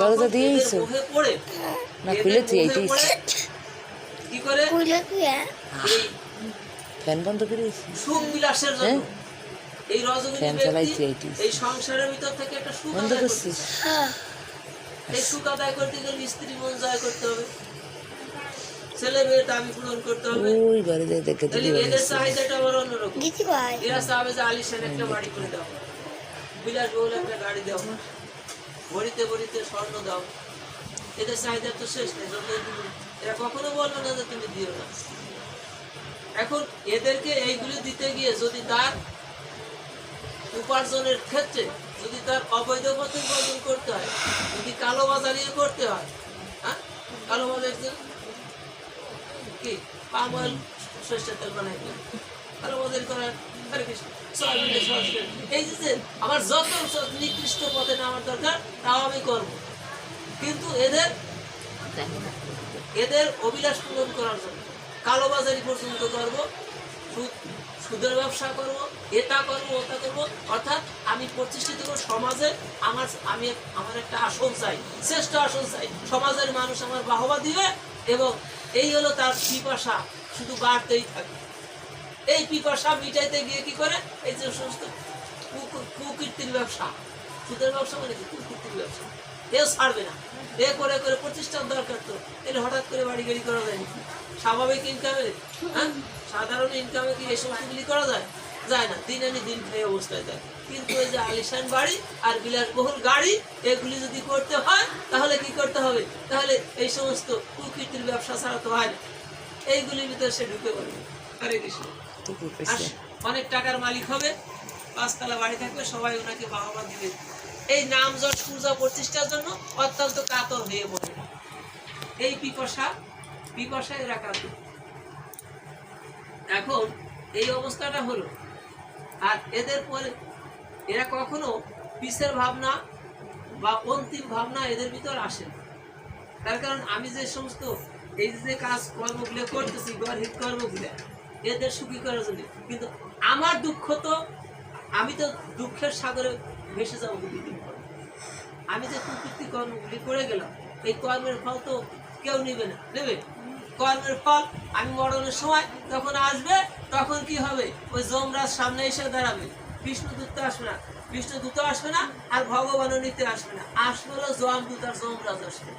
দরজা দিয়েইছো? না, খুলেছি, মোহে এইটাই। কি করে? খুলে খুলে এই ফ্যান বন্ধ করে দিয়েছি। সুখ বিলাসের জন্য। হ্যাঁ? এই রজনী ফ্যান চালাইছি, এইটাই। এই সংসারের ভিতর থেকে একটা সুখ বন্ধ আদায় করছি করতে হ্যাঁ। এই সুখ আদায় করতে গেলে স্ত্রী মন জয় করতে হবে। ছেলে মেয়ের দাবি পূরণ করতে হবে। ওই ঘরে যাই দেখে তাহলে এদের চাহিদাটা অন্যরকম। ভাই। এরা চাবে যে আলিশান একটা বাড়ি করে দাও। বিলাস বহুল একটা গাড়ি দাও। ভরিতে ভরিতে স্বর্ণ দাও। এদের চাহিদা তো শেষ নেই এরা কখনো বলবে না যে তুমি দিও না। এখন এদেরকে এইগুলি দিতে গিয়ে যদি তার উপার্জনের ক্ষেত্রে যদি তার অবৈধ পথে উপার্জন করতে হয়, যদি কালো বাজারিয়ে করতে হয় হ্যাঁ? কালো বাজার কি? পাম অয়েল সর্ষের তেল বানাই কালো বাজারি করার হরে কৃষ্ণ। আমার যত নিকৃষ্ট পথে নেওয়ার দরকার, তাও আমি করব। কিন্তু এদের এদের অভিলাষ পূরণ করার জন্য কালোবাজারি পর্যন্ত করব, সুদ সুদের ব্যবসা করব, এটা করব, ওটা করব। অর্থাৎ আমি প্রতিষ্ঠিত করব সমাজে আমার আমি আমার একটা আসন চাই, শ্রেষ্ঠ আসন চাই। সমাজের মানুষ আমার বাহবা দিবে এবং এই হলো তার পিপাসা, শুধু বাড়তেই থাকে এই পিপাসা মিটাইতে গিয়ে কি করে? এই যে সমস্ত কুকীর্তির ব্যবসা। সুদের ব্যবসা মানে কুকীর্তির ব্যবসা। এও ছাড়বে না। এ করে করে প্রতিষ্ঠান দরকার তো। এলে হঠাৎ করে বাড়ি গাড়ি করা যায় স্বাভাবিক ইনকামে হ্যাঁ? সাধারণ ইনকামে কি এই সমস্তগুলি করা যায়? যায় না। দিন আনি দিন খেয়ে অবস্থায় যায়। কিন্তু ওই যে আলিশান বাড়ি আর বিলাসবহুল গাড়ি, এগুলি যদি করতে হয়, তাহলে কি করতে হবে? তাহলে এই সমস্ত কুকীর্তির ব্যবসা ছাড়া তো হয় না। এইগুলির ভিতরে সে ঢুকে পড়বে। হরে কৃষ্ণ। টুকু আর অনেক টাকার মালিক হবে, পাঁচতলা বাড়ি থাকবে সবাই ওনাকে বাহবা দিবে। এই নাম যশ পূজা প্রতিষ্ঠার জন্য অত্যন্ত কাতর হয়ে পড়ে। এই পিপাসা পিপাসা এরা কাতর। এখন এই অবস্থাটা হলো, আর এদের পরে এরা কখনো পিসের ভাবনা বা অন্তিম ভাবনা এদের ভিতর আসে তার কারণ আমি যে সমস্ত এই যে কাজ কর্মগুলো করতেছি গর্হিত কর্মগুলো এদের সুখী করার জন্য। কিন্তু আমার দুঃখ তো, আমি তো দুঃখের সাগরে ভেসে যাব দুদিন আমি যে কুকৃতি কর্মগুলি করে গেলাম, এই কর্মের ফল তো কেউ নেবে না। নেবে? কর্মের ফল আমি মরণের সময় যখন আসবে, তখন কি হবে? ওই যমরাজ সামনে এসে দাঁড়াবে। বিষ্ণুদূত তো আসবে না। কৃষ্ণ বিষ্ণুদূত আসবে না, আর ভগবানও নিতে আসবে না। আসবে হলো যমদূত আর যমরাজ আসবে।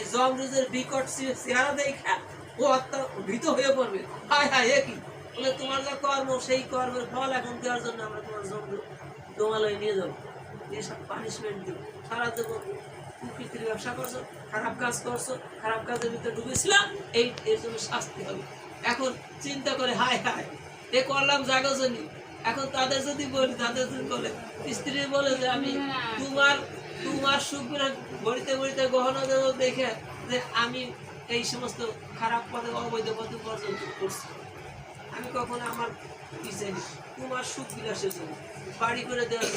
এই যমরাজের বিকট চেহারা দেখা ও আত্মা ভীত হয়ে পড়বে। হায় হায় এ কি? বলে তোমার যা কর্ম সেই কর্মের ফল এখন দেওয়ার জন্য আমরা তোমার যমদূত তোমালয়ে নিয়ে যাব। এসব পানিশমেন্ট দিব সারা জীবন প্রকৃতির ব্যবসা করছ খারাপ কাজ করছ খারাপ কাজের ভিতরে ঢুকেছিলাম এই এর জন্য শাস্তি হবে। এখন চিন্তা করে হায় হায় এ করলাম জাগো জাগজনী। এখন তাদের যদি বলি তাদের যদি বলে স্ত্রী বলে যে আমি তোমার তোমার সুখ বড়িতে বড়িতে গহনা দেব দেখে যে আমি এই সমস্ত খারাপ পথে অবৈধ পথে পর্যন্ত করছি। আমি কখনো আমার পিছিয়ে তোমার সুখ বিলাসের জন্য। বাড়ি করে জন্য।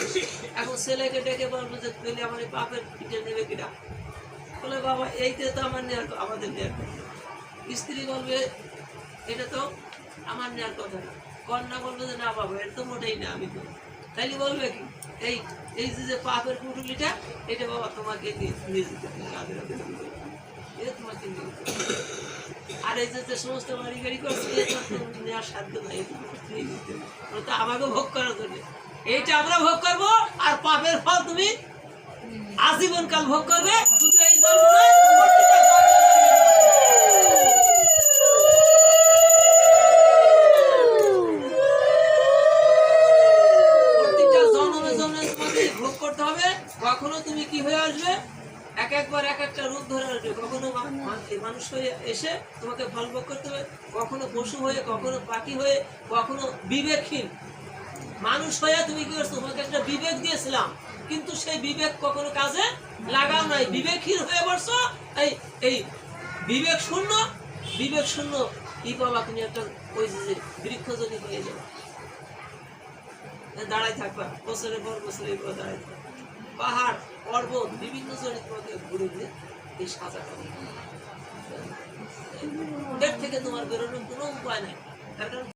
এখন ছেলেকে ডেকে বলব যে, পেলে আমার এই পাপের পিঠে নেবে কিনা বলে, বাবা এইতে তো আমার নেওয়ার আমাদের নেওয়ার স্ত্রী বলবে, এটা তো আমার নেওয়ার কথা না। কন্যা বলবে যে, না বাবা, এটা তো মোটেই না, আমি তো তাইলে বলবে কি, এই এই যে পাপের পুটুলিটা, এটা বাবা তোমাকে নিয়ে যেতে হবে। আর এই যে সমস্ত বাড়ি গাড়ি করছে নেওয়ার সাধ্য নাই তো আমাকে ভোগ করার জন্য। এইটা আমরা ভোগ করব, আর পাপের ফল তুমি আজীবন কাল ভোগ করবে, শুধু এই জন্ম নয়, প্রতিটা জন্মে জন্মে। প্রত্যেকটা জন্মে জন্মে তোমাকে ভোগ করতে হবে কখনো তুমি কি হয়ে আসবে এক এক একটা রূপ ধরে আসবে কখনো মানুষ হয়ে এসে তোমাকে ফল ভোগ করতে হবে, কখনো পশু হয়ে, কখনো পাখি হয়ে, কখনো বিবেকহীন। মানুষ হয়ে তুমি কি করছ? তোমাকে একটা বিবেক দিয়েছিলাম, কিন্তু সেই বিবেক কখনো কাজে লাগাও নাই। বিবেকহীন হয়ে পড়ছো? এই এই বিবেক শূন্য বিবেক শূন্য, কি পাবা তুমি একটা ওই যে বৃক্ষ যদি হয়ে যাবে দাঁড়াই থাকবা, বছরের পর বছরের পর দাঁড়াই থাকবা। পর্বত বিভিন্ন চরিত্রকে ঘুরে ঘুরে এই সাজা করে এর থেকে তোমার বেরোনোর কোনো উপায় নাই। কারণ